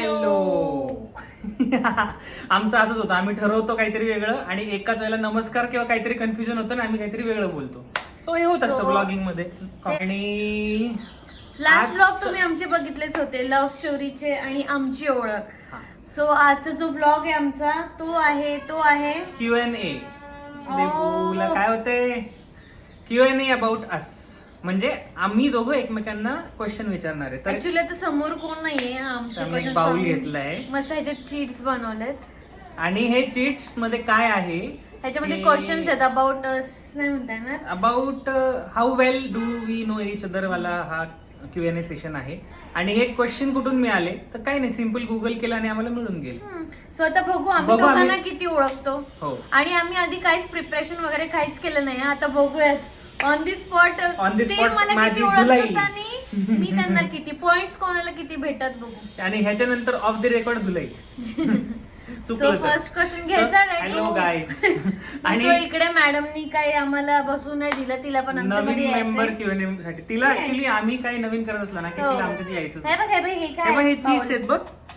Hello आमचं असंच होतं. आम्ही ठरवतो काहीतरी वेगळं आणि एकाच वेळेला नमस्कार किंवा काहीतरी कन्फ्युजन होतं आणि आम्ही काहीतरी वेगळं बोलतो. सो हे होत असतं So- ब्लॉगिंगमध्ये आणि लास्ट आज- ब्लॉग तुम्ही आमचे बघितलेच होते. लव्ह स्टोरीचे आणि आमची ओळख. हा. सो आजचा जो ब्लॉग आहे आमचा तो आहे तो आहे क्यू एन ए. काय होते Q N A about us म्हणजे आम्ही दोघं एकमेकांना क्वेश्चन विचारणार आहे. तर ऍक्च्युली आता समोर कोण नाहीये आमचे आम्ही एक सांगून घेतलाय. मस्त ह्याच्यात चीट्स बनवलेत आणि हे चीट्समध्ये काय आहे ह्याच्यामध्ये क्वेश्चन्स आहेत अबाउट नाही म्हणता येणार? About how well do we know each other वाला हा क्यू एन ए सेशन आहे. आणि हे क्वेश्चन कुठून मिळाले? तर काही नाही सिंपल गुगल केलं आणि आम्हाला मिळून गेले. सो आता बघू आम्ही बघू आम्ही- दोघांना किती ओळखतो. हो. आणि आम्ही आधी काहीच प्रिपरेशन वगैरे काहीच केलं नाही आता बघूयात. On the spot On the ते spot मला माझी किती ओळखतात धुलाई. आणि मी त्यांना किती पॉइंट्स कोणाला किती भेटत बघू. आणि ह्याच्यानंतर ऑफ द रेकॉर्ड धुलाई. सो फर्स्ट क्वेश्चन घ्यायचा हॅलो गाय आणि इकडे मॅडमनी काही आम्हाला बसू नाही दिलं तिला पण आमच्यामध्ये नवीन यायचंय. साठी. तिला ऍक्च्युली आम्ही काही नवीन करत असलं ना की हो. तिला आमच्यात यायचं हे बघ हे बघ काय बघ हे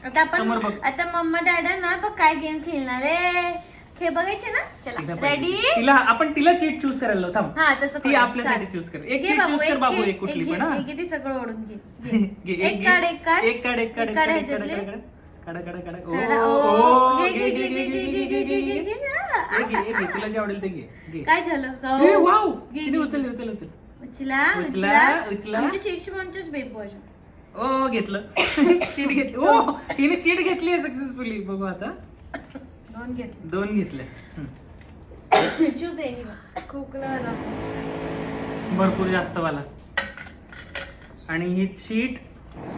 आता समोर आपण. आता मम्मा डॅडा ना बघ काय गेम खेळणार आहे. हे बघायचे ना तिला चला पाहिजे. रेडी तिला आपण तिला चीट चूज करायला लावू, थांब हा तसं ती करू. आपल्यासाठी चालेल. चूज कर एक घे चीट बाबू, चूज कर बाबू घे, एक कुठली घे, पण हा हे किती सगळं ओढून घे घे, घे. एक एक घे. काढ एक काढ एक काढ एक काढ एक काढ काढ एक काढ ह्याच्यातले. एक काढ. काढा काढा काढा काढा. ओ, घे, घे, घे, घे, घे, घे, घे, घे, घे, घे, घे. हे हे तुला जे आवडेल ते घे घे. काय झालं ए, वाव! घे, घे. उचल उचल उचल उचला उचला, उचला ओ घेतलं चीट घेतली ओ तिने चीट घेतली सक्सेसफुली बघू आता दोन घेतले दोन घेतले. चूज एनी खोकला. भरपूर जास्त वाला आणि ही चीट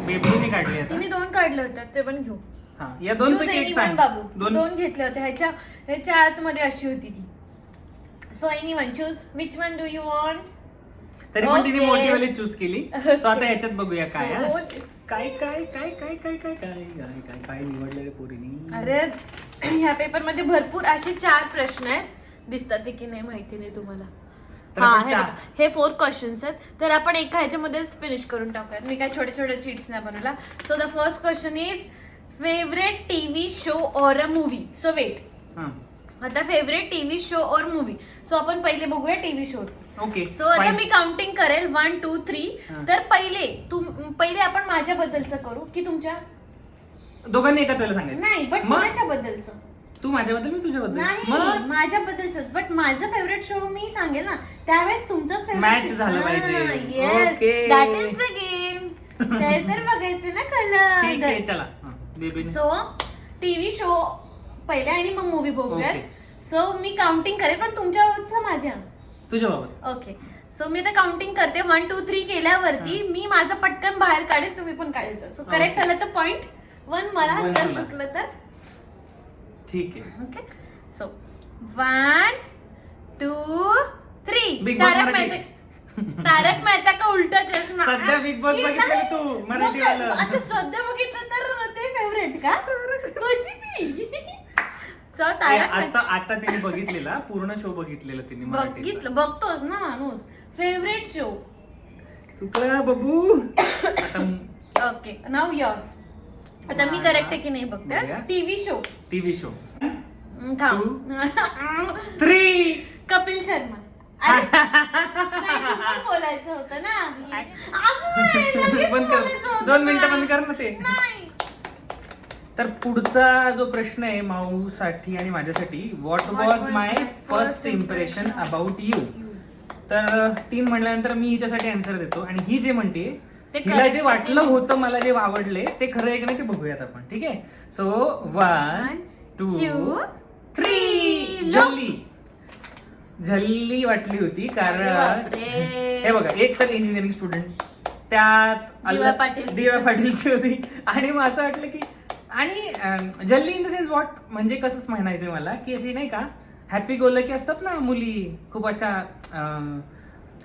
बेबीने काढली आता तिने दोन काढले होते ते पण घेऊ हा या दोन पैकी एक सांग बाबू दोन दोन घेतले होते ह्याच्या ह्याच्या आतमध्ये अशी होती ती so any one choose which one do you want तरी पण तिने Okay. मोठी वाली चूज केली सो आता याच्यात बघूया काय हा? So, काय काय काय काय काय काय काय काय काय काय निवडलं रे पोरीनी अरे ह्या पेपरमध्ये भरपूर असे चार प्रश्न आहेत. दिसतात की नाही माहिती नाही तुम्हाला. हा हे फोर क्वेश्चन्स आहेत. तर आपण एका ह्याच्यामध्येच फिनिश करून टाकूयात. मी काय छोटे छोटे चीट्स नाही बनवला. So the first question is favourite TV show or a movie so wait हा. आता फेवरेट टीव्ही शो और मूवी सो आपण पहिले बघूया टीव्ही शोज ओके सो आता मी काउंटिंग करेल. One two three. तर पहिले पहिले आपण माझ्याबद्दलचं करू की तुमच्या दोघांनी एकाच वेळेला सांगायचं. नाही बट मग? कोणाच्या बद्दलचं तू माझ्याबद्दल मी तुझ्याबद्दल. नाही मग? बट माझं फेवरेट शो मी सांगेल ना त्यावेळेस तुमचंच Match झालं पाहिजे. Okay. That is the game ते तर बघायचं ना ठीक आहे कलर चला. बेबीने सो टीव्ही शो पहिले आणि मग मूवी बघूयात. सो मी काउंटिंग करेल पण तुमच्या माझ्या. तुझ्या बाबत ओके सो मी आता काउंटिंग करते. वन टू थ्री केल्यावरती मी माझं पटकन बाहेर काढेल तुम्ही पण काढायचं सो करेक्ट Okay. झालं तर पॉइंट वन मला जर. चुकलं तर ठीक आहे okay so one two three Big Boss Tarak Marathi. Mehta Tarak Mehta ka Ulta Chashma सध्या Big Boss हे बघितलेलं नाही. तू, मग मराठीवालं. अच्छा सध्या बघितलं तर ते फेवरेट का कोची बी सो ए, तारक आता मेहता आता तिने बघितलेला पूर्ण शो बघितलेला तिने मराठीचा. बघितलं बघतोच ना माणूस फेवरेट शो चुकला बबू आता ओके नाव यॉर्स आता मी करेक्ट आहे की नाही बघते? बघूया. TV show TV show three Kapil Sharma. अरे, नाही, तू पण बोलायचं होतं ना असं नाही, लगेच बंद बोलायचं कर होतं दोन मिनिटं ना. बंद कर ना ते. नाही. तर पुढचा जो प्रश्न आहे माऊ साठी आणि माझ्यासाठी what What was my my first impression about you तर तीन म्हणल्यानंतर मी हिच्यासाठी आन्सर देतो. आणि ही जे म्हणते ते correct जे वाटलं होतं मला जे आवडले ते खरं आहे की नाही ते बघूयात आपण ठीक आहे so one two three three. झल्ली वाटली होती कारण. हे बघा एक तर इंजिनिअरिंग स्टुडंट त्यात दिवा अल्ला- पाटीलची. दिवा पाटीलची होती आणि मग असं वाटलं की आणि जल्ली इन द सेन्स वॉट म्हणजे कसंच म्हणायचं मला की अशी नाही का हॅपी गोल की असतात ना मुली खूप अशा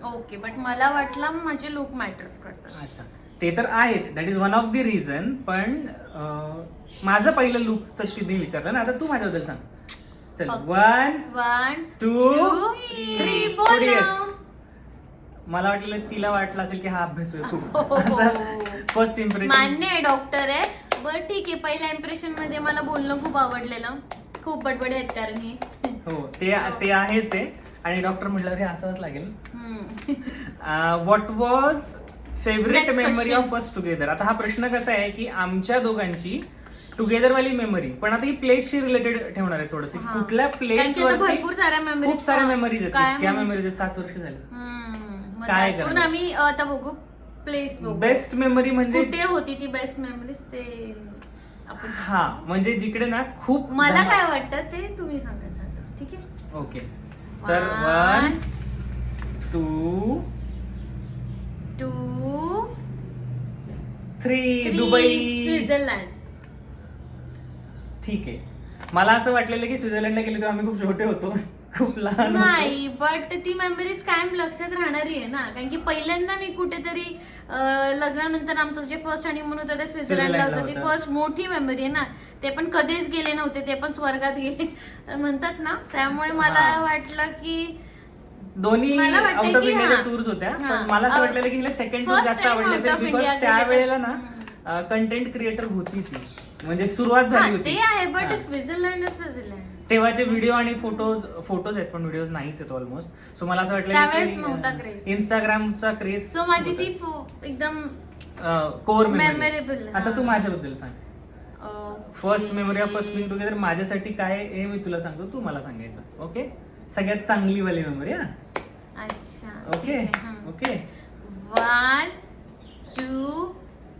ओके बट मला वाटलं माझे लुक मॅटर्स करतात. अच्छा. ते तर आहेत. That is one of the reason पण अं, माझं पहिलं लुक तिने विचारलं ना. आता तू माझ्याबद्दल सांग. चल Okay. One one two three बोल ना. मला वाटलं तिला वाटलं असेल की हा अभ्यास आहे हो, खूप. हो, हो. फर्स्ट इम्प्रेशन मान्य आहे डॉक्टर आहे. बरं ठीक आहे. पहिल्या इम्प्रेशनमध्ये मला बोलणं खूप आवडलेलं. खूप बडबडे आहेत कारण हे. हो ते ते आहेच आहे. आणि डॉक्टर म्हटलं हे असावंच लागेल. हम्म. What was favourite Next memory question. Of first together आता हा प्रश्न कसा आहे की आमच्या दोघांची टुगेदर वाली मेमरी पण आता ही प्लेसशी रिलेटेड ठेवणार आहे थोडस हा. कुठल्या कारण प्लेस की आता भरपूर साऱ्या memories खूप साऱ्या मेमरीज आहेत काय इतक्या म्हणू? मेमरीज आहेत सात वर्ष झाली हम्म. मग काय त्यातून करणार? आम्ही अं, आता बघू प्लेस बघू बेस्ट मेमरी म्हणजे कुठे होती ती बेस्ट मेमरीज ते आपण हा म्हणजे जिकडे ना खूप मला काय वाटतं ते तुम्ही सांगायचं आता. ठीक आहे ओके तर One, one two two three Dubai Switzerland ठीक आहे. मला असं वाटलेलं की स्वित्झर्लंडला गेले तेव्हा आम्ही खूप छोटे होतो. खूप लहान होतो. नाही बट ती मेमरीज कायम लक्षात राहणारी आहे ना. कारण की पहिल्यांदा मी कुठेतरी अं, लग्नानंतर आमचं जे फर्स्ट हनीमून होतं ते स्वित्झर्लंडला स्वित्झर्लंडला होतं. ती होतं. फर्स्ट मोठी मेमरी आहे ना. ते पण कधीच गेले नव्हते. ते पण स्वर्गात गेले. म्हणतात ना. त्यामुळे मला हा. वाटलं की दोन्ही मला आउट ऑफ की इंडियाच्या हा. टूर्स होत्या हा. पण मला असं वाटलेलं की हिला सेकंड टूर First जास्त time आवडली out असेल of बिकॉज India त्यावेळेला ना कंटेंट क्रिएटर होती ती. म्हणजे सुरुवात झाली होती. ते आहे बट हा. स्वित्झर्लंड स्वित्झर्लंड तेव्हाचे व्हिडिओ आणि फोटोज फोटोज आहेत पण व्हिडिओ नाहीच आहेत ऑलमोस्ट सो मला असं त्यावेळेस नव्हता वाटलं craze. इंस्टाग्रामचा क्रेज सो माझी ती फो- एकदम कोर Memorable, आता हा. तू माझ्याबद्दल सांग. First memory of first being together माझ्यासाठी काय आहे हे मी तुला सांगतो तू मला सांगायचं ओके? सगळ्यात चांगली वाली मेमरी हा? अच्छा okay okay one two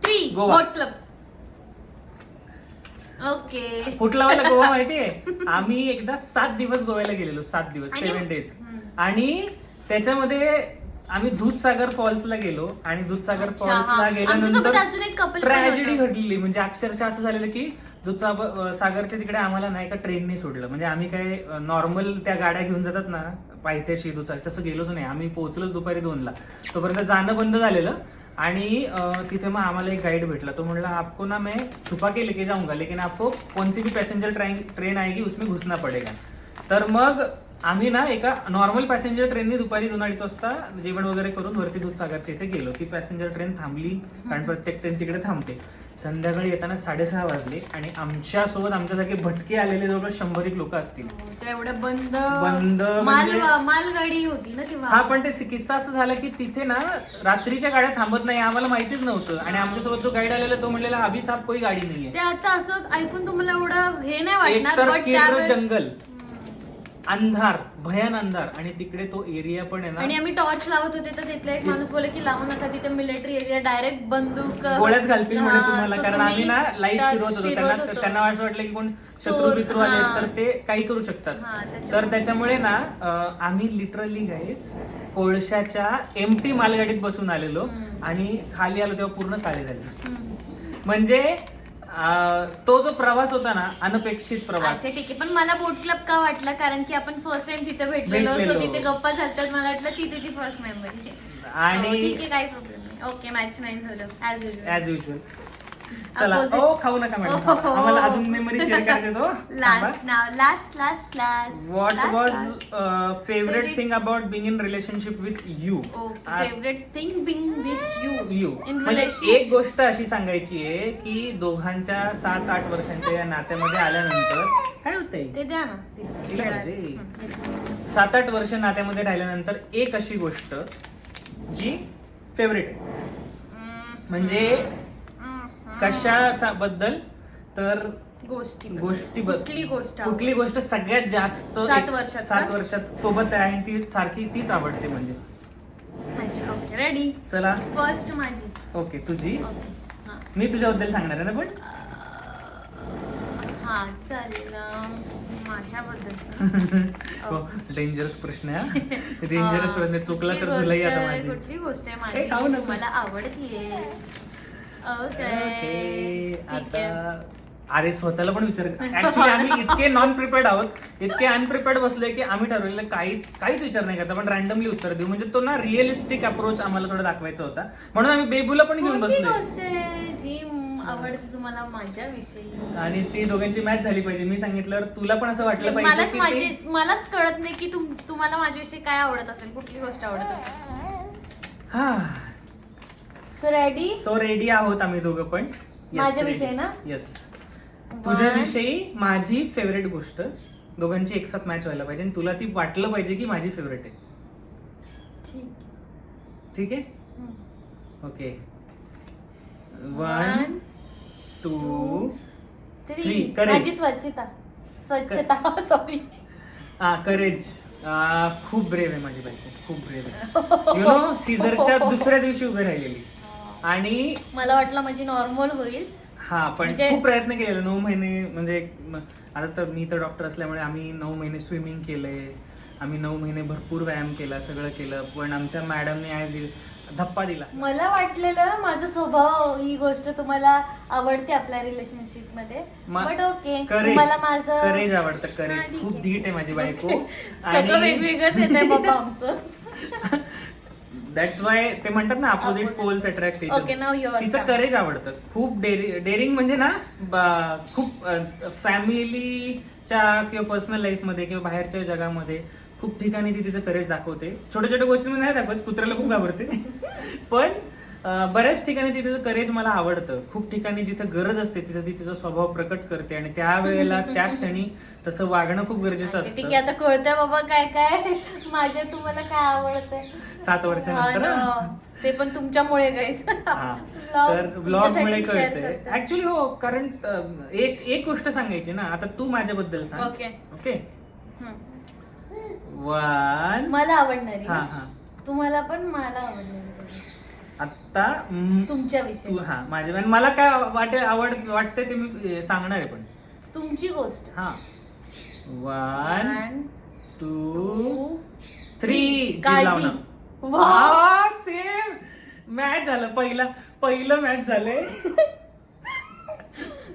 three Goa. Boat club okay कुठला वाला गोवा माहितीये? आम्ही एकदा सात दिवस गोव्याला गेलेलो सात दिवस आणि- सेव्हन डेज हम्म. आणि त्याच्यामध्ये आम्ही दूधसागर फॉल्सला गेलो आणि दूधसागर अच्छा, फॉल्सला हा. आमच्यासोबत गेल्यानंतर अजून एक couple पण ट्रॅजेडी होतं. घडलेली म्हणजे अक्षरशः असं झालेलं की दूधसागर सागरच्या तिकडे आम्हाला नाही का ट्रेनने सोडलं. म्हणजे आम्ही काय नॉर्मल त्या गाड्या घेऊन जातात ना पायथ्याशी दूधसागर तसं गेलोच नाही. आम्ही पोहोचलोच दुपारी दोनला. तोपर्यंत जाणं बंद झालेलं. आणि तिथे मग आम्हाला एक गाईड भेटला. तो म्हणला आपको ना मैं छुपा के लेके जाऊंगा लेकिन आपको कौन सी भी पैसेंजर ट्रेन ट्रेन आएगी उसमें घुसना पडेगा. तर मग आम्ही ना एका नॉर्मल पॅसेंजर ट्रेननी दुपारी दोन अडीच वाजता जेवण वगैरे करून वरती दूधसागरच्या इथे गेलो ती पॅसेंजर ट्रेन थांबली कारण प्रत्येक ट्रेन तिकडे थांबते. संध्याकाळी येताना साडेसहा वाजले आणि आमच्यासोबत आमच्यासारखे भटके आलेले जवळपास शंभर एक लोक असतील. ते एवढं बंद बंद माल म्हणजे- मालगाडी होती ना तेव्हा. हा पण ते किस्सा असं झाला की तिथे ना रात्रीच्या गाड्या थांबत नाही आम्हाला माहितीच नव्हतं. आणि आमच्यासोबत जो गाईड आलेला तो म्हणलेला अभी साहेब कोई गाडी नाहीये. ते आता असं ऐकून तुम्हाला एवढं हे नाही वाटणार केरळ त्यावेळेस जंगल. अंधार भयान अंधार आणि तिकडे तो एरिया पण आहे आणि ना आम्ही टॉर्च लावत होते तर तिथला एक माणूस बोलला की लावू नका तिथे मिलिटरी एरिया डायरेक्ट बंदूक गोळ्याच घालतील म्हणे हा, तुम्हाला so कारण तुम्ही आम्ही ना लाइट फिरवत होतो फिरवत त्यांना होतो. त्यांना असं वाटलं की कोण शत्रू चोर, आले हा. तर ते काही करू शकतात त्याच्यामुळे. तर त्याच्यामुळे ना अं, आम्ही लिटरली गाईज कोळशाच्या एमटी मालगाडीत बसून आलेलो हम्म. आणि खाली आलो तेव्हा पूर्ण काळे झाले हम्म. म्हणजे तो जो प्रवास होता ना अनपेक्षित प्रवास. अच्छा ठीक आहे. पण मला बोट क्लब का वाटला? कारण की आपण फर्स्ट टाइम तिथे भेटलेलो भेटलेलो. तिथे गप्पा झालतात मला वाटलं ती तिची फर्स्ट मेमरी आणि- ठीक आहे काही प्रॉब्लेम नाही. ओके मॅच नाही झालं. ऍज युजल ऍज युजल चला. ओ खाऊ नका मॅडम. आम्हाला अजून मेमरी शेअर करायचे तो last now last last last what was favourite thing about being in relationship with you favourite thing being with you you म्हणजे एक गोष्ट अशी सांगायची आहे की दोघांच्या सात आठ वर्षांच्या या नात्यामध्ये आल्यानंतर काय होतंय? ते द्या ना. सात आठ वर्ष नात्यामध्ये राहिल्यानंतर एक अशी गोष्ट जी फेवरेट आहे. म्हणजे कशा बद्दल तर गोष्टी गोष्टी कुठली गोष्ट आवडते? कुठली गोष्ट सगळ्यात जास्त सात एक- वर्षात सात का? वर्षात सोबत आहे आणि ती सारखी तीच आवडते म्हणजे. अच्छा ओके रेडी चला. फर्स्ट माझी. ओके तुझी? ओके हा. मी तुझ्याबद्दल सांगणार आहे ना पण? हा चालेल. अं, माझ्याबद्दल डेंजरस प्रश्न आहे डेंजरस हा. प्रश्न आहे. चुकला तर तुलाही आता माझी. कुठली गोष्ट आहे ए, माझी? खाऊ जी नको. तुम्हाला आवडतीये. ओके. आता अरे स्वतःला पण विचार ऍक्च्युली आम्ही इतके नॉन प्रिपेअर्ड आहोत. इतके अनप्रिपेअर्ड बसलोय की आम्ही ठरवलेलं काहीच काहीच विचार नाही करता. पण रॅन्डमली उत्तर देऊ. म्हणजे तो ना रिअलिस्टिक अप्रोच आम्हाला थोडा दाखवायचा होता. म्हणून आम्ही बेबूला पण घेऊन म- आवडते तुम्हाला माझ्याविषयी? आणि ती दोघांची मॅच झाली पाहिजे. मी सांगितल्यावर तुला पण असं वाटलं पाहिजे मलाच कळत नाही की तुम- तुम्हाला माझ्याविषयी काय आवडत असेल. कुठली गोष्ट आवडत असेल? हा. सो रेडी सो रेडी आहोत आम्ही दोघं पण. माझ्याविषयी ना? येस. तुझ्याविषयी माझी फेवरेट गोष्ट दोघांची एक साथ मॅच व्हायला पाहिजे आणि तुला ती वाटलं पाहिजे की माझी फेवरेट आहे. ठीक ठीक आहे. Okay one two three. Courage. माझी स्वच्छता. स्वच्छता. सॉरी हा करेज खूप ब्रेव आहे माझी बायको. खूप ब्रेव आहे. यु नो सीझरच्या दुसऱ्या दिवशी उभी राहिलेली. आणि मला वाटलं माझी नॉर्मल होईल. हा पण म्हणजे- खूप प्रयत्न केले. नऊ महिने म्हणजे म- आता तर मी तर डॉक्टर असल्यामुळे आम्ही नऊ महिने स्विमिंग केले. आम्ही नऊ महिने भरपूर व्यायाम केला सगळं केलं. पण आमच्या मॅडमने आज धप्पा दिला. मला वाटलेलं माझा स्वभाव ही गोष्ट तुम्हाला आवडते आपल्या रिलेशनशिपमध्ये. बट ओके करेज मला माझं करेज आवडतं. हा, करेज ठीक खूप आहे. धीट आहे माझी बायको. सगळं वेगवेगळंच येत आहे बाबा आमचं. दॅट्स वाय ते म्हणतात ना opposite. Poles attract Okay, now yours. तिचं करेज आवडतं. खूप डेअरिंग म्हणजे ना ब- खूप फॅमिलीच्या किंवा पर्सनल लाईफमध्ये किंवा बाहेरच्या जगामध्ये खूप ठिकाणी ती तिचं करेज दाखवते. छोट्या छोट्या गोष्टींमध्ये नाही दाखवत कुत्र्याला खूप घाबरते. पण अं, बऱ्याच ठिकाणी ती तिचं करेज मला आवडतं. खूप ठिकाणी जिथं गरज असते तिथं ती तिचा स्वभाव प्रकट करते आणि त्यावेळेला त्या क्षणी तसं वागणं खूप गरजेचं ठीक आहे असतं. आता कळतंय बाबा काय काय? माझ्या तुम्हाला काय आवडतंय? सात वर्षानंतर हा ना. ते पण तुमच्यामुळे गाईस हा. तर ब्लॉग मुळे कळते ऍक्च्युली हो कारण अं, एक एक गोष्ट सांगायची ना आता तू माझ्याबद्दल सांग. ओके ओके वन मला आवडणारी. हा? हा. तुम्हाला पण मला आवडणारी आता तुमच्या तू विषयी. हा माझ्या आणि मला काय वाटे आवड वाटतंय ते मी अं, सांगणार आहे पण. तुमची गोष्ट. हा. One two three. काळजी. वा सेम मॅच झालं पहिला पहिलं मॅच झालंय.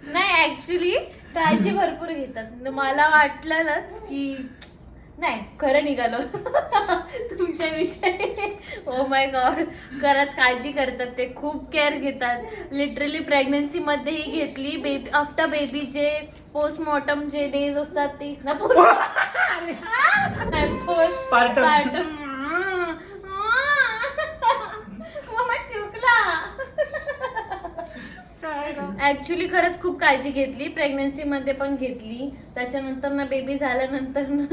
नाही ऍक्च्युली काळजी भरपूर घेतात. मला वाटलंच की नाही खरं निघालो. तुमच्या विषयी. ओ माय गॉड खरंच काळजी करतात ते. खूप केअर घेतात. लिटरली प्रेग्नन्सी मध्येही घेतली. बेबी आफ्टर बेबीचे पोस्टमॉर्टम जे डेज असतात ते ना पोस्ट Partum. मग चुकला. ऍक्च्युली खरंच खूप काळजी घेतली. प्रेग्नन्सी मध्ये पण घेतली. त्याच्यानंतर ना बेबी झाल्यानंतर ना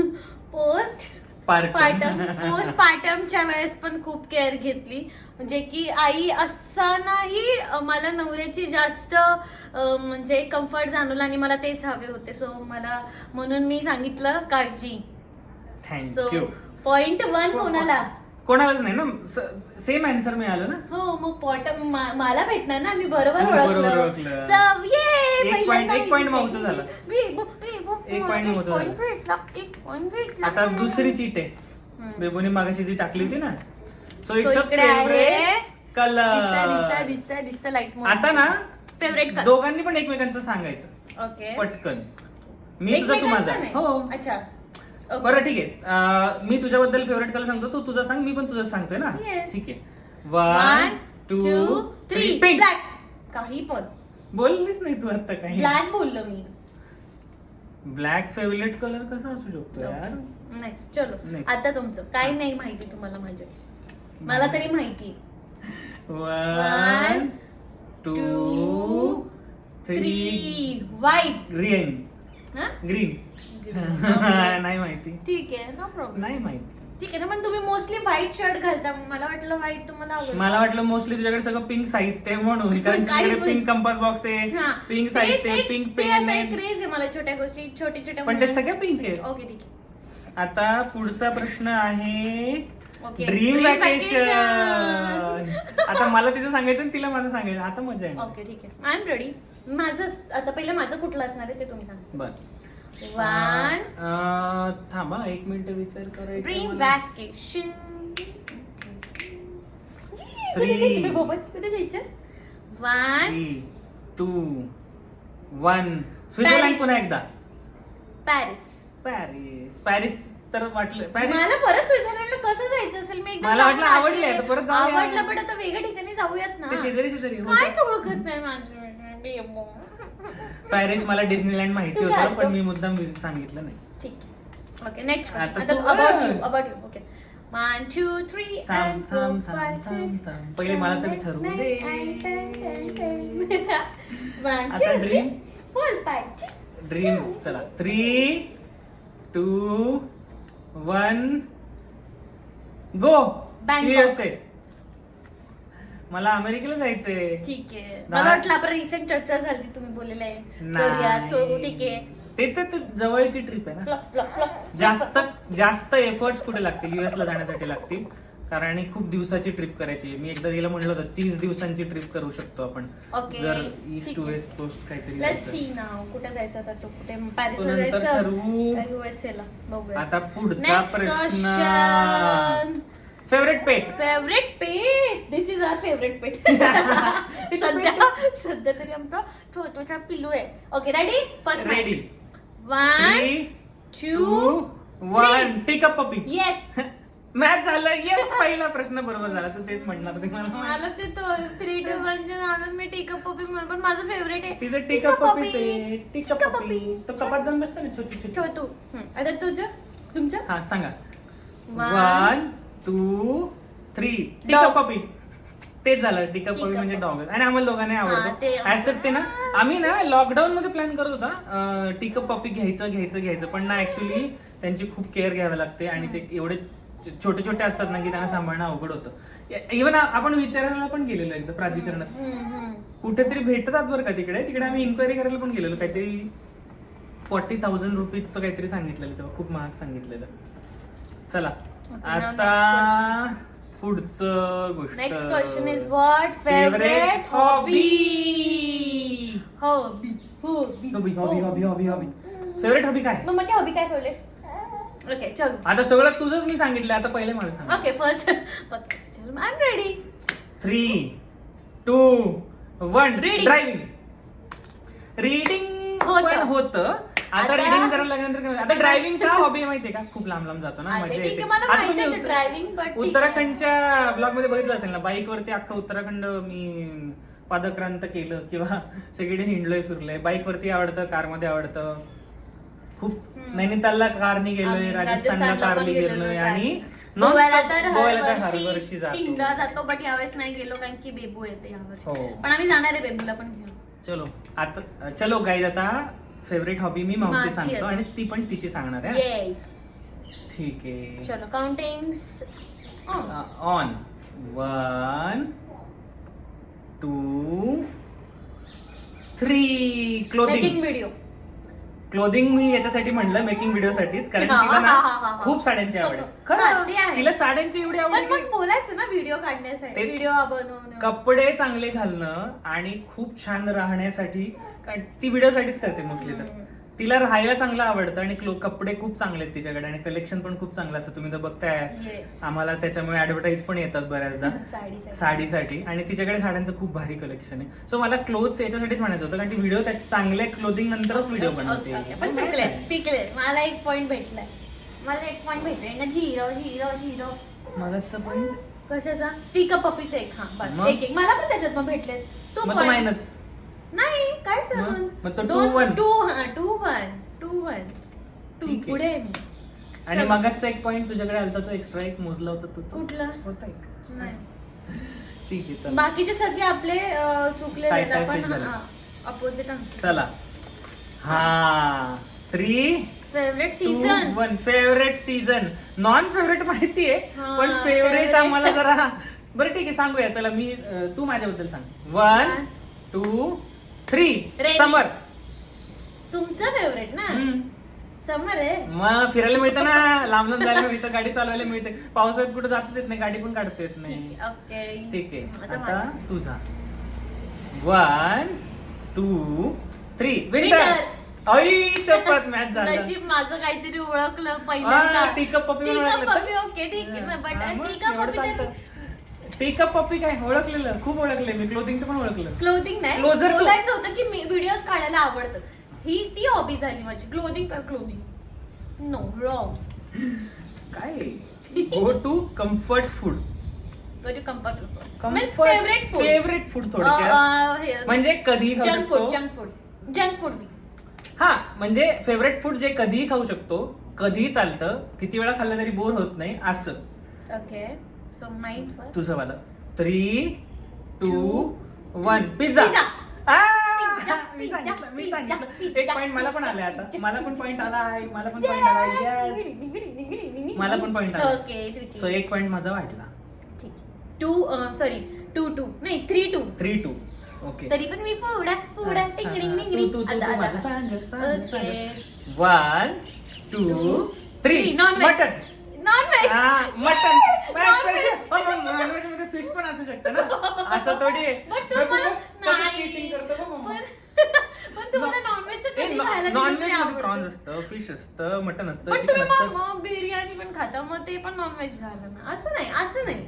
पोस्ट पार्टम. पोस्ट पार्टमच्या वेळेस पण खूप केअर घेतली. म्हणजे की आई असतानाही मला नवऱ्याची जास्त म्हणजे कम्फर्ट जाणवलं आणि मला तेच हवे होते. सो मला म्हणून मी सांगितलं काळजी. सो थँक्यू पॉइंट वन कोणाला? कोणालाच नाही ना? सेम आन्सर मिळालं ना? हो मग पॉटम मला भेटणार ना? मी बरोबर हो, बरोबर ओळखलं. ओळखलं. So, yay! एक पहिल्यांदा एक point झालं. मी- बु- मी- बु- एक मला point मागचं point झालं. भेटला, एक point भेटला. आता दुसरी चीट आहे. हम्म. बेबोनी मागाशी जी टाकली होती ना? सो So, इट्स इकडे आहे. कलर आता ना फेवरेट दोघांनी पण एकमेकांचं सांगायचं. ओके पटकन. मी तुझा तू माझा. हो. अच्छा. बरं ठीक आहे. मी तुझ्याबद्दल फेवरेट कलर सांगतो. तू तुझं सांग मी पण तुझं सांगतोय ना? Yes. ठीक आहे. One two three. Pink Black. काही पण. बोललीच नाही तू आता काही. ब्लॅक बोललो मी. ब्लॅक फेवरेट कलर कसा असू शकतो यार? नेक्स्ट चलो. Next. आता तुमचं. काही नाही माहिती तुम्हाला माझ्याविषयी. मला तरी माहिती. One two three three white green हा? ग्रीन. नाही माहिती. ठीक आहे नो प्रॉब्लेम नाही माहिती. ठीक आहे ना पण तुम्ही मोस्टली व्हाईट शर्ट घालता. मला वाटलं व्हाईट तुम्हाला. मला वाटलं मोस्टली तुझ्याकडे सगळं पिंक साहित्य आहे म्हणून कारण काही तुझ्याकडे पण. पिंक कंपास बॉक्स आहे. पिंक ते- साहित्य आहे ते- पिंक ते पेन असं आहे आहे मला छोट्या गोष्टी छोटे छोट्या पण ते सगळे पिंक आहेत. ओके ठीक आहे. आता पुढचा प्रश्न आहे Okay. ड्रीम Dream वॅकेशन आता मला तिचं सांगायचं आणि तिला माझं सांगायचं. आता मजा आहे ओके ठीक आहे. आय एम रेडी माझं आता पहिलं माझं कुठलं असणार आहे ते तुम्ही सांगा. बर. वन थांबा एक मिनिट विचार करायचा ड्रीम मला. Vacation Three. One three two one Switzerland Paris. पुन्हा एकदा पॅरिस पॅरिस पॅरिस तर वाटलं पॅरिस मला परत स्वित्झर्लंडला कसं जायचं असेल मी एकदा मला जाऊन वाटलं आले. आवडली आहे, तर परत जाऊया. आवडलं पण आता वेगळ्या ठिकाणी जाऊयात ना ते शेजारी शेजारी हो. कायच ओळखत नाही माझं पॅरिस मला डिस्नीलँड माहिती होतं. पण मी मुद्दाम सांगितलं नाही. ठीक आहे. ओके नेक्स्ट आता about you about you okay one two three थांब थांब थांब थांब थांब. पहिले मला तरी ठरवू दे. आता dream. फोर फाय ड्रीम चला. Three two one go Bangkok. मला अमेरिकेला जायचंय. ठीक आहे. मला वाटलं आपण रिसेंट चर्चा झाली तुम्ही बोललेलं आहे. करूया ठीक आहे. ते तर तू जवळची ट्रिप आहे ना. फ्लप फ्लप फ्लप जास्त जास्त एफर्ट्स कुठे लागतील? युएस ला जाण्यासाठी लागतील. कारण खूप दिवसाची ट्रिप करायची आहे. मी एकदा तिला म्हणलं होतं तीस दिवसांची ट्रिप करू शकतो आपण. Okay, जर ईस्ट ठीक टू आहे. वेस्ट कोस्ट काहीतरी जायचं. कुठे जायचं आता तो कुठे? पॅरिसला तो नंतर जायचं? ठरवू. युएसए ला? बघूया. आता पुढचा Next प्रश्न. question. Favourite pet favourite pet this is our favourite pet सध्या सध्या तरी आमचा छोटूचा पिल्लू आहे. Okay ready first ready one two one tick up puppy yes match झालं. येस पहिला प्रश्न बरोबर झाला. तू तेच म्हणणार होती मला. मला ते तो थ्री टू वनच्या नावात मी टिकअप पपी म्हणून पण माझं फेवरेट आहे. तिचं tick tick up up puppy puppy. Tick tick up up puppy. तो कपात जाऊन बसतो ना छोटी छोटी. ठेव तू हं. आता तुझं? तुमचं? हा सांगा. One two three. Tick Dog. Up puppy. तेच झालं टिक अप Tick पपी म्हणजे puppy. डॉग. आणि आम्हाला दोघांना हा, आवडतो. ते- ऍसेच ते ना. आम्ही ना लॉकडाऊन मध्ये प्लॅन करत होता. टिक अप पपी घ्यायचं घ्यायचं घ्यायचं. पण ना ऍक्च्युली त्यांची खूप केअर घ्यावी लागते आणि ते एवढे छोटे छोटे असतात ना की त्यांना सांभाळणं अवघड होतं. इव्हन आपण विचारायला पण गेलेलो एकदा प्राधिकरणात. कुठेतरी भेटतात बरं का तिकडे. तिकडे आम्ही इन्क्वायरी करायला पण गेलेलो. काहीतरी फॉर्टी थाउजंड रुपीजचं काहीतरी सांगितलेलं तेव्हा. खूप महाग सांगितलेलं. चला. आता पुढचं गोष्ट. Next question is what favourite hobby hobby hobby hobby hobby hobby favourite hobby काय? मग माझी हॉबी काय ओके चल. आता सगळं तुझंच मी सांगितलं आता पहिले मला सांग. ओके फर्स्ट चल ready three two one driving reading होतं. पण होतं आता आता- रीडिंग करायला लागल्यानंतर काय आता ड्रायव्हिंग का हॉबी माहितीये का खूप लांब लांब जातो ना मजा ठीक येते आहे, मला आता माहिती तुम्ही आहे उत्तर- driving, but ठीक आहे. उत्तराखंडच्या ब्लॉगमध्ये बघितलं असेल ना बाईक वरती अख्खं उत्तराखंड मी पादक्रांत केलं किंवा सगळीकडे हिंडलोय फिरलोय बाईक वरती आवडतं कारमध्ये आवडतं खूप हम्म. नैनितालला कारनी गेलोय आम्ही राजस्थानला राजस्थानला पण कारनी गेलेलो गेलोय आहे. आणि गोव्याला non-stop तर गोव्याला तर हर हर वर्षी वर्षी तीनदा जातो जातो बट यावेळेस नाही गेलो कारण की बेबू येते यावर्षी हो. पण आम्ही जाणार आहे बेबूला पण घेऊन चलो आता चलो गाईज आता फेवरेट हॉबी मी मावची माझी सांगतो आता. आणि ती पण तिची सांगणार आहे. येस ठीक आहे. चलो counting on one two three making clothing video clothing मी याच्यासाठी म्हणलं मेकिंग व्हिडिओ साठीच कारण हा, तिला हा, हा, हा, ना हा. खूप साड्यांची आवड आहे हा, ते खरं आहे. तिला साड्यांची एवढी आवड पण आहे मग बोलायचं ना व्हिडिओ काढण्यासाठी ते- व्हिडिओ कपडे चांगले घालणं आणि खूप छान राहण्यासाठी कारण ती व्हिडिओसाठीच करते मोस्टली तर हम्म. तिला राहायला चांगलं आवडतं आणि क्लो- कपडे खूप चांगले आहेत तिच्याकडे आणि कलेक्शन पण खूप चांगलं असतं. तुम्ही तर बघताय. आम्हाला त्याच्यामुळे ऍडव्हर्टाईज पण येतात बऱ्याचदा. साडीसाठी. साडीसाठी. आणि तिच्याकडे साड्यांचं खूप भारी कलेक्शन आहे. सो मला क्लोथ्स याच्यासाठीच म्हणायचं होतं कारण ती व्हिडिओ चांगल्या क्लोथिंग नंतरच व्हिडिओ ओके, ओके, ओके. पण बनवते चुकले टिकले मला एक पॉइंट भेटलाय. मला एक पॉइंट भेटलाय. ना झिरो झिरो झिरो. मगाचं पण कशाचा? टिका पपीचा एक. हा बस. मग? एक एक. मला पण त्याच्यात मग भेटले तू मग पण मायनस नाही काय मग? मग तो संबंध two one. टू हा two one two one two ठीक आहे. पुढे आहे मी. आणि चल. मगाचा एक पॉईंट तुझ्याकडे आलता तो एक्स्ट्रा एक मोजला होता तू तो कुठला? होता एक नाही ठीक आहे चला बाकीचे सगळे आपले अं, चुकले आपण झालं? अपोजिट चला हा three favourite season one favourite season non favourite माहितीये हा, पण फेवरेट favorite. आम्हाला जरा बरं ठीक आहे सांगूया चला मी अं, तू माझ्याबद्दल सांग वन हा. Two three. समर. तुमचं फेवरेट ना? समर आहे. मग फिरायला मिळतं ना? लांब लांब जायला मिळतं गाडी चालवायला मिळते. पावसाळ्यात कुठे जातच येत नाही गाडी पण काढता येत नाही. ठीक ओके. ठीक आहे. आता. तुझा one two three Winter. Winter आई शपथ मॅच झालं. नशीब माझं काहीतरी ओळखलं पहिल्यांदा. टिका पप्पी म्हणून टिका. पप्पी ओके ठीक आहे. बट मग टिका एवढं पप्पी चालतं. टिका पप्पी काय? ओळखलेलं. खूप ओळखले मी. क्लोथिंगचं पण ओळखलं. क्लोथिंग नाही. Closer to- बोलायचं होतं की मी व्हिडिओ काढायला आवडतात ही ती हॉबी झाली माझी. क्लोथिंग का क्लोथिंग नो रॉंग काय? Go to comfort food means favourite food favourite food थोडक्यात. म्हणजे कधीही खाऊ जंक फूड शकतो. जंक फूड जंक फूड हा म्हणजे फेवरेट फूड जे कधीही खाऊ शकतो कधीही चालतं किती वेळा खाल्लं तरी बोर होत नाही असं. ओके सो माइंड फर्स्ट तुझं वाला. थ्री टू वन पिझ्झा मी सांगितलं मी पिझ्झा, सांगितलं. एक पॉइंट मला पण आलाय आता. मला पण पॉइंट आला आहे. मला पण पॉइंट आला येस मला पण point आला. ओके ठीक सो आहे एक पॉइंट माझा वाटला टू सॉरी टू टू नाही three two three two okay तरी पण मी पुढा पुढा. टिंगडिंग टिंगडिंग. One two three non mutton mutton. नॉनव्हेजमध्ये फिश पण असू शकतं ना. असं थोडी नॉनव्हेज. प्रॉन्स असतं फिश असतं मटन असतं पण तुम्ही मग बिर्याणी पण खाता मग ते पण नॉनव्हेज झालं ना. असं नाही असं नाही.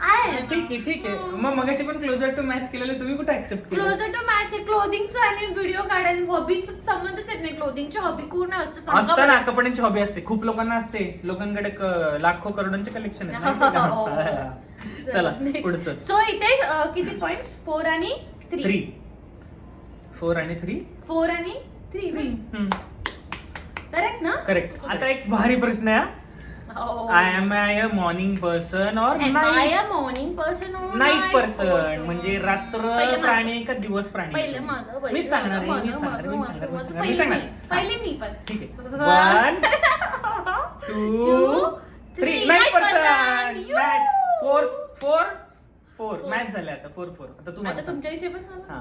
आहे. ठीक आहे ठीक आहे. हम्म. मग मगाशी पण क्लोजर टू मॅच केलेले तुम्ही कुठे ऍक्सेप्ट केलं? क्लोजर टू मॅच आहे. क्लोदिंगचा आणि व्हिडिओ काढायला हॉबीचा संबंधच येत नाही. क्लोदिंगची हॉबी पूर्ण असते? सांगा असतं ना बरं. कपड्यांची हॉबी असते. खूप लोकांना असते. लोकांकडे क- लाखो करोडांचे कलेक्शन आहे हो. चला पुढचं. सो इथे अ, किती पॉइंट फोर आणि थ्री थ्री फोर आणि थ्री फोर आणि थ्री करेक्ट ना? करेक्ट आता एक भारी प्रश्न आहे. I am I a morning person और नाईट night. Person person? म्हणजे रात्र. प्राणी का दिवस प्राणी? पहिलं माझं पहिलं मीच सांगणार आहे माझं, मीच सांगणार माझं, मीच माझं, सांगणार मीच माझं. सांगणार, मीच पहिले मी पहिले मी पण. ठीक आहे. One two three three. Night Night person person. Match four four four Four. Match झाले आता फोर फोर आता तू आता माझं तुमच्याविषयी पण? हा.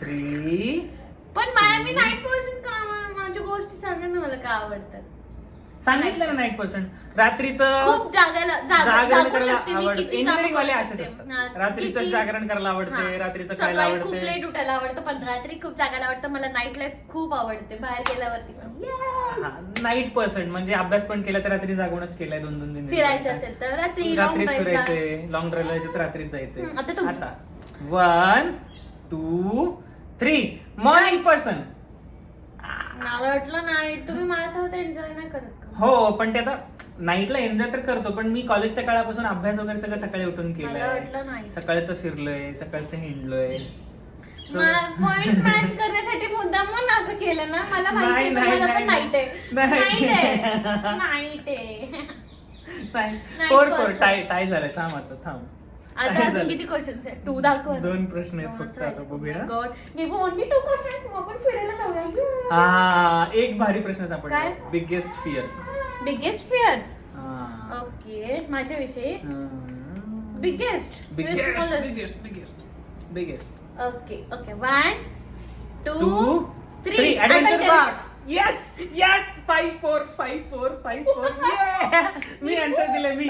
थ्री पण माया मी नाईट पर्सन का मा- माझ्या गोष्टी सांगा ना मला का आवडतात सांगितलं ना नाईट पर्सन रात्रीचं खूप जागायला जाग- जागरण जागू करायला शकते मी आवडतं. किती इंजिनिअरिंग कामं वाले करू असेच शकते. असतात. रात्रीचं किती- जागरण करायला आवडते हा. रात्रीचं खायला सकाळी खूप आवडते लेट उठायला आवडतं पण रात्री खूप जागायला आवडतं. मला नाईट लाईफ खूप आवडते. बाहेर गेल्यावरती पण. Yeah. नाईट पर्सन म्हणजे अभ्यास पण केला तर रात्री जागूनच केलाय दोन दोन दिन फिरायचं असेल तर रात्री long रात्रीच drive ला. फिरायचे लॉंग ड्राईव्ह जायचे तर रात्रीच जायचे हम्म, आता तुमचं. आता. One two three morning person मला वाटलं नाईट तुम्ही माझ्यासोबत एन्जॉय नाही करत. हो पण ते आता नाईटला एन्जॉय तर करतो पण मी कॉलेजच्या काळापासून अभ्यास वगैरे सगळं सकाळी उठून मला केलंय. नाही. सकाळचं फिरलोय सकाळचं हिंडलोय. So- पॉइंट मॅच करण्यासाठी असं केलं ना मला माहिती नाही, पण नाही. नाईट आहे. नाही. नाईट आहे. नाईट आहे. नाही. Night four four person. Tie tie झालंय. थांब आता थांब. आता काय अजून झालं? किती क्वेश्चन्स आहेत? टू दाखव. दोन प्रश्न आहेत फक्त. आता बघूया. Oh. मी ओनली टू क्वेश्चन आपण फिरायला जाऊया. हा एक भारी प्रश्न सापडला? Biggest fear biggest fear okay माझ्याविषयी. Biggest biggest biggest biggest biggest okay okay one two three adventure. Park yes yes five four five four five four मी आन्सर दिले मी.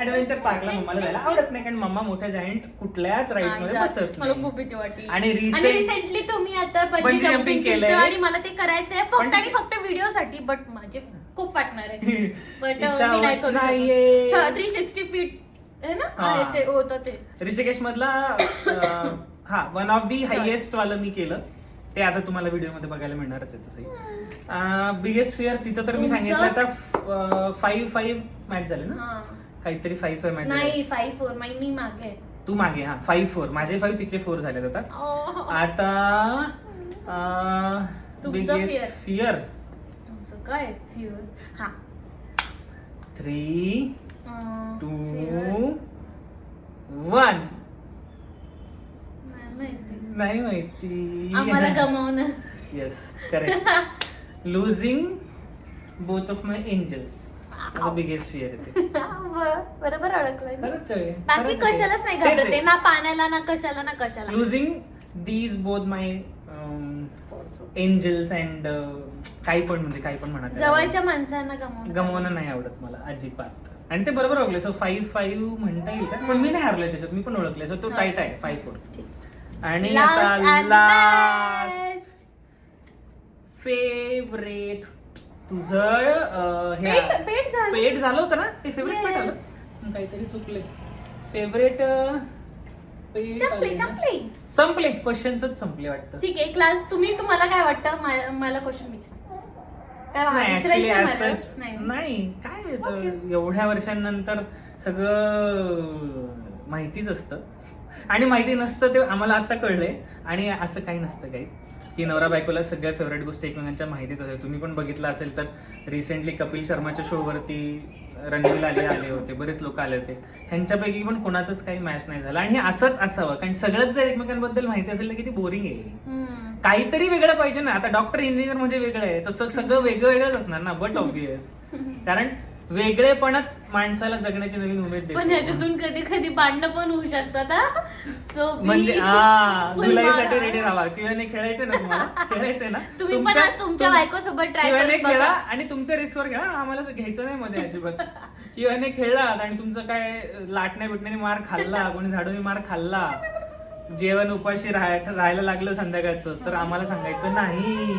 ऍडव्हेंचर पार्कला मम्माला जायला आवडत नाही कारण मम्मा मोठ्या जायंट कुठल्याच राईडमध्ये. बसत मला नाही खूप भीती वाटली. आणि रिसेंटली तुम्ही आता बंजी जम्पिंग. केलं आणि मला ते करायचंय फक्त आणि फक्त व्हिडिओ साठी बट माझे खूप वाटणार आहे. बट इच्छा मी नाही होत करू नाहीये. थ्री सिक्स्टी फीट ना? ते होतं ते. ऋषिकेश मधला हा वन ऑफ दी हायएस्ट वालं मी केलं. ते आता तुम्हाला व्हिडिओमध्ये बघायला मिळणारच आहे तसंही बिगेस्ट फिअर तिचं तर मी तुमचं? सांगितलं आता फाईव्ह फाईव्ह मॅच झाले ना हा. काहीतरी फाईव्ह फाईव्ह मॅच झाले नाही फाईव्ह फोर मी मागे आहे. तू मागे हा फाईव्ह फोर माझे फाईव्ह तिचे फोर झालेत आता. आता तुमचं बिगेस्ट. फिअर तुमचं काय फिअर हा थ्री अं, टू fear. वन नाही माहिती. नाही माहिती. आम्हाला गमावणं. Yes correct losing both of my angels biggest fear येते बरोबर. खरंच आहे बाकी कशालाच नाही घाबरते ना पाण्याला ना कशाला ना कशाला. Losing these both my angels and काही पण म्हणजे काही पण म्हणा त्याला. जवळच्या माणसांना गमावणं. गमवणं नाही आवडत मला अजिबात. आणि ते बरोबर ओळखले सो फाईव्ह फाईव्ह म्हणता येईल का? पण मी नाही हारलोय त्याच्यात. मी पण ओळखले सो तो. टाईट आहे. फाईव्ह फोर ठीक. आणि आता लास्ट. फेवरेट तुझं हे पेट- पेट झालं. होतं ना? ते फेवरेट पेट. आलं. काहीतरी चुकले फेवरेट संपले संपले. संपले. क्वेश्चनच संपले वाटतं. ठीक आहे क्लास तुम्ही तुम्हाला काय वाटतं? मला क्वेश्चन विचार. नाही काय. एवढ्या वर्षांनंतर सगळं माहितीच असतं. आणि माहिती नसतं ते आम्हाला आता कळलंय. आणि असं काही नसतं काही की नवरा बायकोला सगळ्या फेवरेट गोष्टी एकमेकांच्या माहितीच असेल तुम्ही पण बघितलं असेल तर रिसेंटली कपिल शर्माच्या शो वरती रणवीर आले आले होते. बरेच लोक आले होते. ह्यांच्यापैकी पण कोणाचंच काही मॅच नाही झालं. आणि हे असंच असावं. कारण सगळंच जर एकमेकांबद्दल माहिती असेल तर किती बोरिंग आहे. काहीतरी वेगळं पाहिजे ना. आता डॉक्टर इंजिनियर म्हणजे वेगळं आहे. तसं सगळं वेगळं वेगळंच असणार ना. बट ऑब्विस कारण वेगळेपणच माणसाला जगण्याची नवीन उमेद पण ह्याच्यातून कधी कधी भांडणं पण होऊ शकतात सो म्हणजे हा रेडी राहा किंवा खेळायचं ना तुम्हाला? खेळायचंय ना? तुम्ही पण तुमच्या- आज तुमच्या तुम- बायकोसोबत ट्राय खेळा आणि तुमच्या रिस्कवर खेळा. आम्हाला असं घ्यायचं नाही मध्ये अजिबात. किंवा खेळलात आणि तुमचं काय लाटण्या बिटण्याने मार खाल्ला कोणी झाडूने मार खाल्ला. जेवण उपाशी राहाय- राहायला लागलं संध्याकाळचं तर आम्हाला सांगायचं नाही.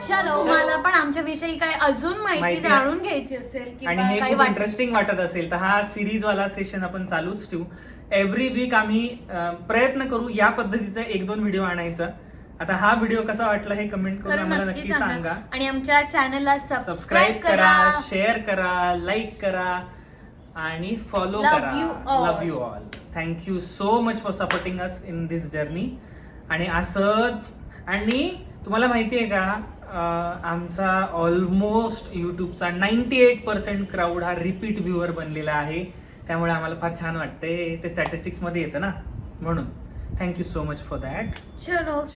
चलो मला पण आमच्या विषयी काय अजून माहिती माहिती- जाणून घ्यायची असेल आणि किंवा हे काही खूप वाटत इंटरेस्टिंग वाटत असेल. तर हा सिरीज वाला सेशन आपण चालूच ठेवू. एव्हरी वीक आम्ही अं, प्रयत्न करू या पद्धतीचा एक दोन व्हिडिओ आणायचा. आता हा व्हिडिओ कसा वाटला हे कमेंट करून आम्हाला नक्की नक्की सांगा. सांगा. आणि आमच्या चॅनलला सबस्क्राईब सबस्क्राईब करा. करा शेअर करा लाईक करा आणि फॉलो Love करा. you all. Love you all thank you so much for supporting us in this journey आणि असंच आणि तुम्हाला माहिती आहे का आमचा ऑलमोस्ट युट्यूबचा नाईन्टी एट पर्सेंट क्राऊड हा रिपीट व्ह्युअर बनलेला आहे. त्यामुळे आम्हाला फार छान वाटते ते स्टॅटिस्टिक्समध्ये येतं ना? म्हणून. Thank you so much for that चलो.